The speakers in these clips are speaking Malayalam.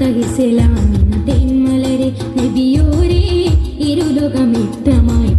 പരിശുദ്ധ തെന്മലരെ നബിയോരേ ഇരുലോകമിത്തമായി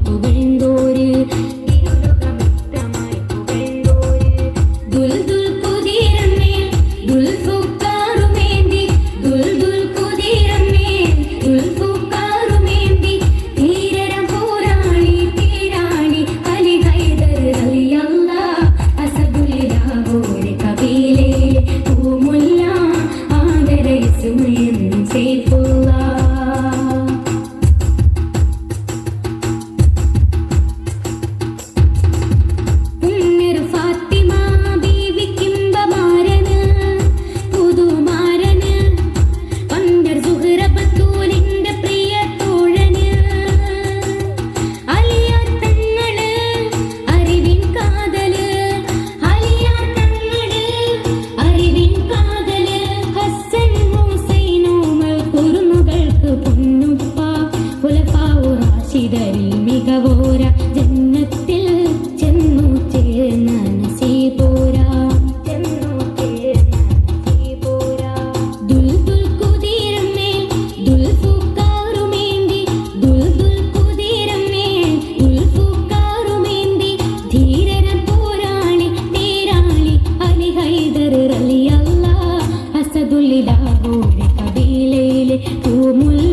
ও